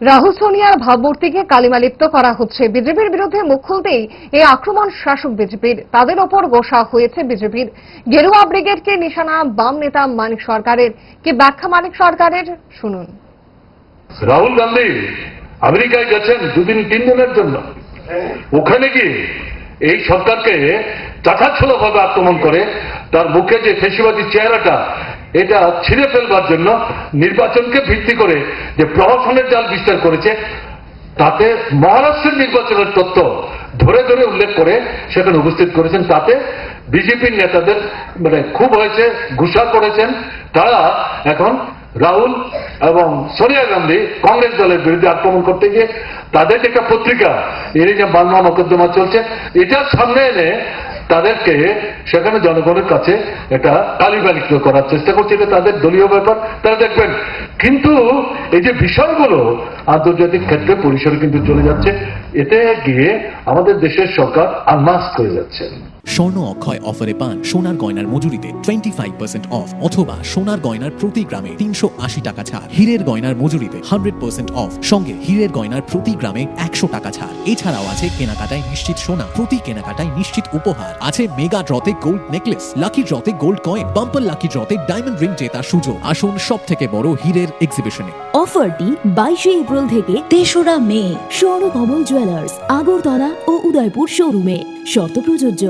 রাহুল সোনিয়ার ভাবমূর্তিকে কালিমালিপ্ত করা হচ্ছে বিজেপির বিরুদ্ধে মুখ খুলতেই এই আক্রমণ শাসক বিজেপির। তাদের ওপর গোসা হয়েছে বিজেপির। গেরুয়া ব্রিগেডকে নিশানা বাম নেতা মানিক সরকারের। কি ব্যাখ্যা মানিক সরকারের? শুনুন। রাহুল গান্ধী আমেরিকায় গেছেন দুদিন, তিন দিনের জন্য। ওখানে গিয়ে এই সরকারকে চাছাচ্ছল ভাবে আক্রমণ করে তার মুখে যে ফেসিবাদী চেহারাটা এটা ছিঁড়ে ফেলবার জন্য নির্বাচনকে ভিত্তি করে যে প্রহসনের জাল বিস্তার করেছে, তাতে মহারাষ্ট্রের নির্বাচনের তথ্য ধরে ধরে উল্লেখ করে সেখানে উপস্থিত করেছেন। তাতে বিজেপির নেতাদের মানে খুব হয়েছে ঘুষা করেছেন। তারা এখন রাহুল এবং সোনিয়া গান্ধী কংগ্রেস দলের বিরুদ্ধে আক্রমণ করতে গিয়ে তাদের যে একটা পত্রিকা এর যে বাংলা মোকদ্দমা চলছে, এটার সামনে এনে তাদেরকে সেখানে জনগণের কাছে এটা কালিবালিত করার চেষ্টা করছে। এটা তাদের দলীয় ব্যাপার। তারা দেখবেন, কিন্তু এই যে বিষয়গুলো আন্তর্জাতিক ক্ষেত্রে পরিসরে কিন্তু চলে যাচ্ছে। এতে গিয়ে আমাদের দেশের সরকার আনমাস্ক হয়ে যাচ্ছে। স্বর্ণ অক্ষয় অফারে পান সোনার গয়নার মজুরিতে টোয়েন্টি ফাইভ পার্সেন্ট অফ অথবা সোনার গয়নার প্রতি গ্রামে তিনশো আশি টাকা ছাড়। হীরের গয়নার মজুরিতে হান্ড্রেড পার্সেন্ট অফ সঙ্গে হীরের গয়নার প্রতি গ্রামে একশো টাকা ছাড়। এছাড়াও আছে কেনাকাটায় নিশ্চিত সোনা প্রতি কেনাকাটায় নিশ্চিত উপহার। আছে মেগা ড্রতে গোল্ড নেকলেস লাকি ড্রতে গোল্ড কয়েন বাম্পার লাকি ড্রতে ডায়মন্ড রিং জেতার সুযোগ। আসুন সব থেকে বড় হীরের এক্সিবিশনে অফারটি বাইশে এপ্রিল থেকে তেসরা মে। স্বর্ণকমল জুয়েলার্স আগরতলা ও উদয়পুর শোরুমে শর্ত প্রযোজ্য।